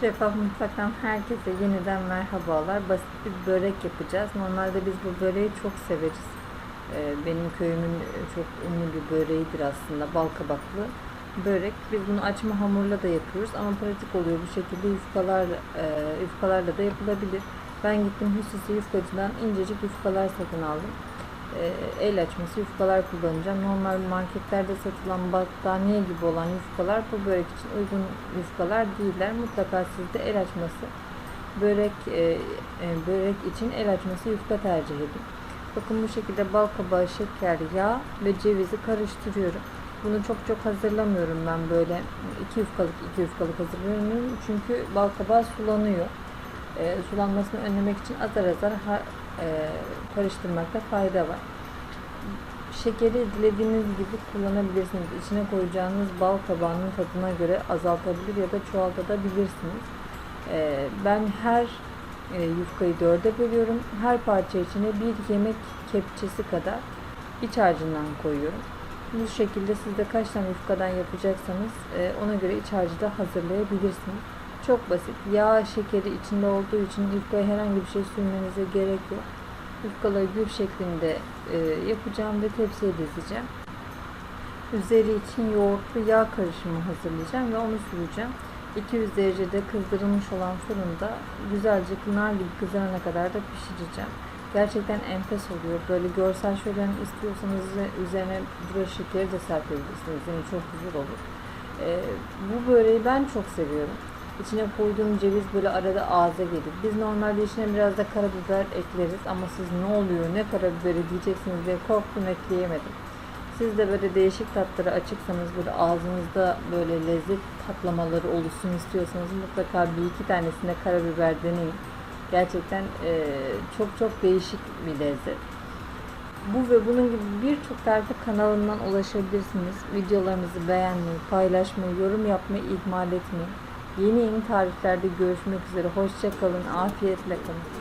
Şeffaf Mutfak'tan herkese yeniden merhabalar. Basit bir börek yapacağız. Normalde biz bu böreği çok severiz. Ee, Benim köyümün çok ünlü bir böreğidir aslında. Bal kabaklı börek. Biz bunu açma hamurla da yapıyoruz ama pratik oluyor. Bu şekilde yufkalar, e, yufkalarla da yapılabilir. Ben gittim Hüsnü'sü yufkacıdan incecik yufkalar satın aldım. Ee, El açması yufkalar kullanacağım. Normal marketlerde satılan battaniye gibi olan yufkalar bu börek için uygun yufkalar değiller. Mutlaka siz de el açması börek e, e, börek için el açması yufka tercih edin. Bakın bu şekilde bal kabağı, şeker, yağ ve cevizi karıştırıyorum. Bunu çok çok hazırlamıyorum ben böyle iki yufkalık iki yufkalık hazırlıyorum çünkü bal kabağı sulanıyor. E, sulanmasını önlemek için azar azar ha- e, karıştırmakta fayda var. Şekeri dilediğiniz gibi kullanabilirsiniz. İçine koyacağınız bal kabağının tadına göre azaltabilir ya da çoğaltabilirsiniz. Ee, ben her e, yufkayı dörde bölüyorum. Her parça içine bir yemek kepçesi kadar iç harcından koyuyorum. Bu şekilde siz de kaç tane yufkadan yapacaksanız e, ona göre iç harcı da hazırlayabilirsiniz. Çok basit. Yağ, şekeri içinde olduğu için yufkaya herhangi bir şey sürmenize gerek yok. Yufkaları gül şeklinde e, yapacağım ve tepsiye dizeceğim. Üzeri için yoğurtlu yağ karışımı hazırlayacağım ve onu süreceğim. 200 derecede kızdırılmış olan fırında güzelce nar gibi kızarana kadar da pişireceğim. Gerçekten enfes oluyor. Böyle görsel şölen istiyorsanız üzerine pudra şekeri de serpebilirsiniz. Yani çok güzel olur. Ee, bu böreği ben çok seviyorum. İçine koyduğum ceviz böyle arada ağza gelir. Biz normalde içine biraz da karabiber ekleriz ama siz ne oluyor ne karabiberi diyeceksiniz diye korktum ekleyemedim. Siz de böyle değişik tatlara açıksanız böyle ağzınızda böyle lezzet patlamaları oluşsun istiyorsanız mutlaka bir iki tanesine karabiber deneyin. Gerçekten eee, çok çok değişik bir lezzet. Bu ve bunun gibi birçok tarife kanalımdan ulaşabilirsiniz. Videolarımızı beğenmeyi, paylaşmayı, yorum yapmayı ihmal etmeyin. Yeni yeni tariflerde görüşmek üzere. Hoşçakalın, afiyetle kalın.